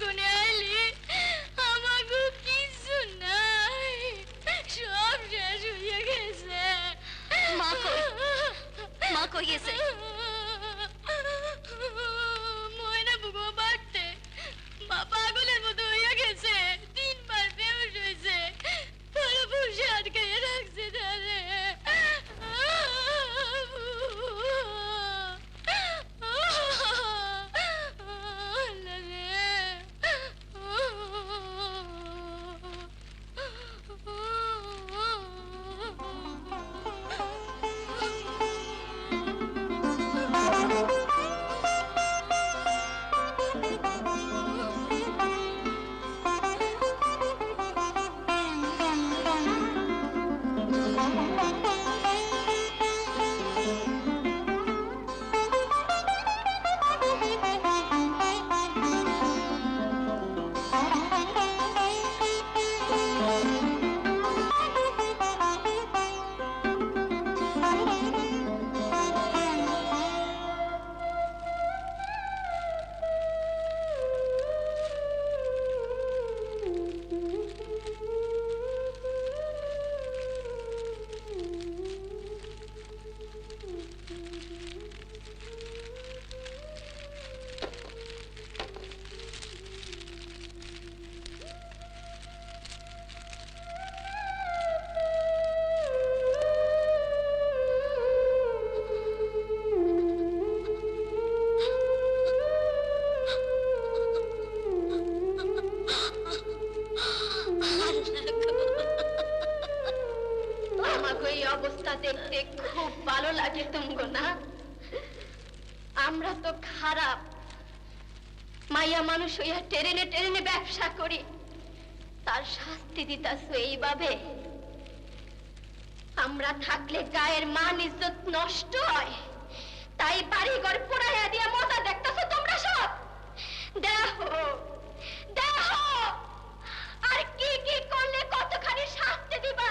কোনে আইলি আমাকে কিছু নাই সব শেষ হয়ে গেছে মা কই? মা কই গেছে? আমাকে এই অবস্থা দেখতে খুব ভালো লাগে তুমগো না? আমরা তো খারাপ। মাইয়া মানুষ হইয়া টেরেনে টেরেনে ব্যবসা করি। তার শাস্তি দিতাছ এইভাবে। আমরা থাকলে গায়ের মান ইজ্জত নষ্ট হয়। তাই বাড়ি ঘর পোড়াইয়া দিয়া মজা দেখতেছো তোমরা সব? দেখো দেখো আর কি কি করলে কতখানি শাস্তি দিবা?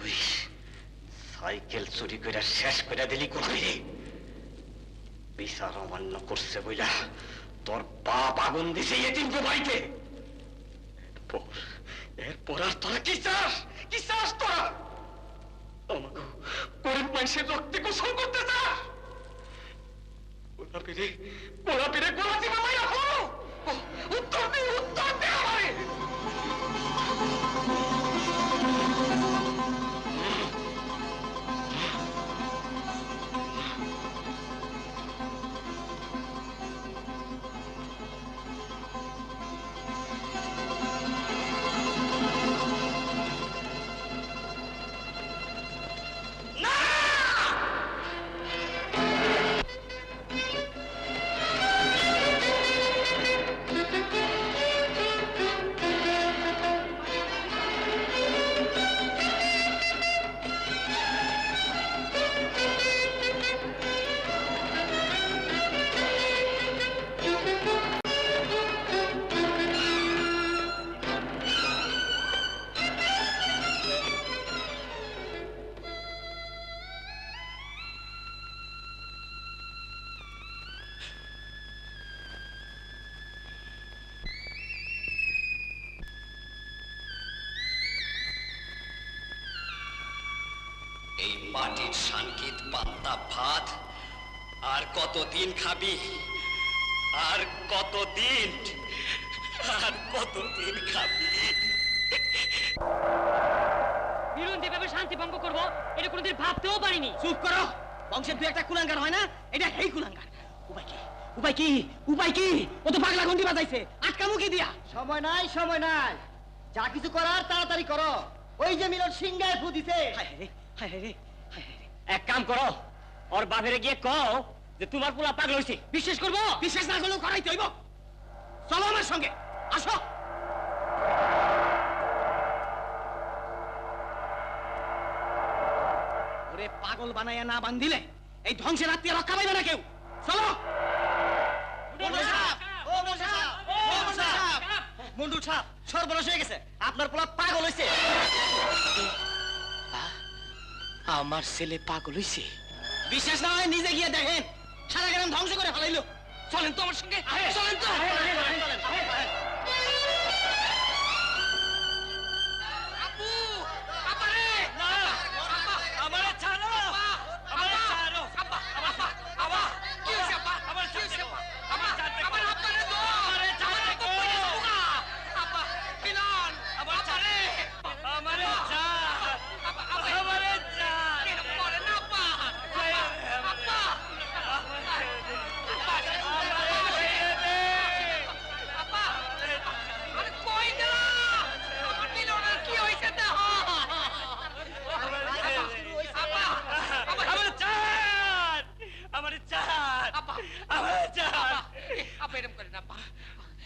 তুই সাইকেল চুরি করে শেষ করে দিলি কোথায় বিচার অমান্য করছে বইলা তোর বাপ আগুন দিছে এতিম বাড়িতে এরপর আর তোরা কি চাস? কি চাস তোরা? আমাকে গরিব মানুষের রক্তে গোসল করতে চাস? পোলা পেরে পোলা পেরে গোলা দিবা মাইরা হলো উত্তর দে উত্তর দে। এই মাটির সাংকিত পান্তা ভাত আর কতদিন খাবি? আর কতদিন? আর কতদিন খাবি? বিরুন দেবে শান্তি ভঙ্গ করব। এটা কোনোদিন ভাবতেও পারিনি। চুপ করো। বংশের দু একটা কুলাঙ্গার হয় না? এটা হেই কুলাঙ্গার। উপায় কি? উপায় কি? উপায় কি? ও তো পাগলা ঘন্টি বাজাইছে। আটকা মুখি দিয়া। সময় নাই সময় নাই। যা কিছু করার তাড়াতাড়ি করো। ওই যে মিলন সিংহায় ফু দিছে। এক কাম করো ওর বাপেরে গিয়ে কও যে তোমার পোলা পাগল হয়েছে বিশ্বাস করব? বিশ্বাস না করলেও করাইতে হইব। চলো আমার সঙ্গে আসো। ওরে পাগল বানাইয়া না বান্ধিলে এই ধ্বংসের আত্মীয় রক্ষা পাইবে না কেউ। চলো। মন্ডুল সাহেব সর্বনাশ হয়ে গেছে। আপনার পোলা পাগল হয়েছে আমার ছেলে পাগল হইছে বিশ্বাস না হয় নিজে গিয়ে দেখেন সারা গ্রাম ধ্বংস করে ফেলাইলো চলেন তো আমার সঙ্গে চলেন তো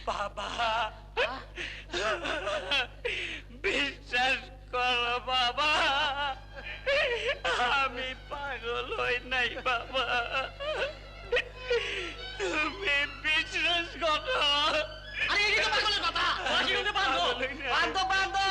বাবা। বিশ্বাস করো বাবা আমি পাগল হই নাই বাবা। তুমি বিশ্বাস করো। আরে এই তো পাগলের কথা ফেলা আমি পাগল।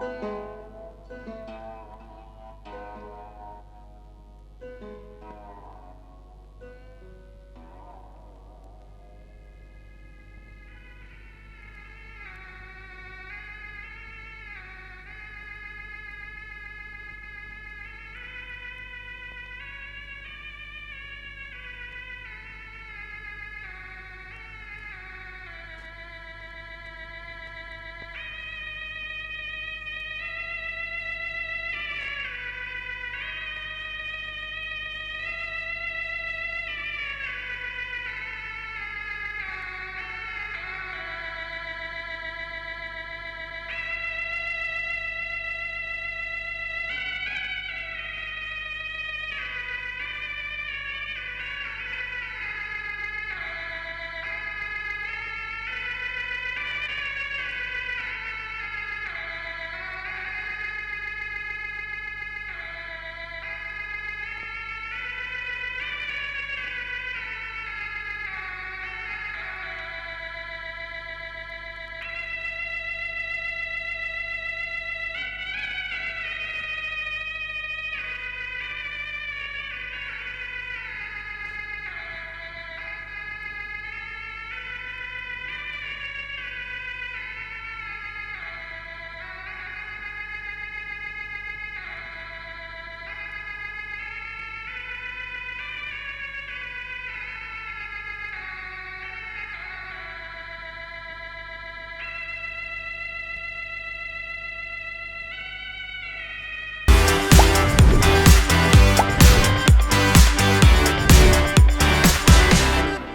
you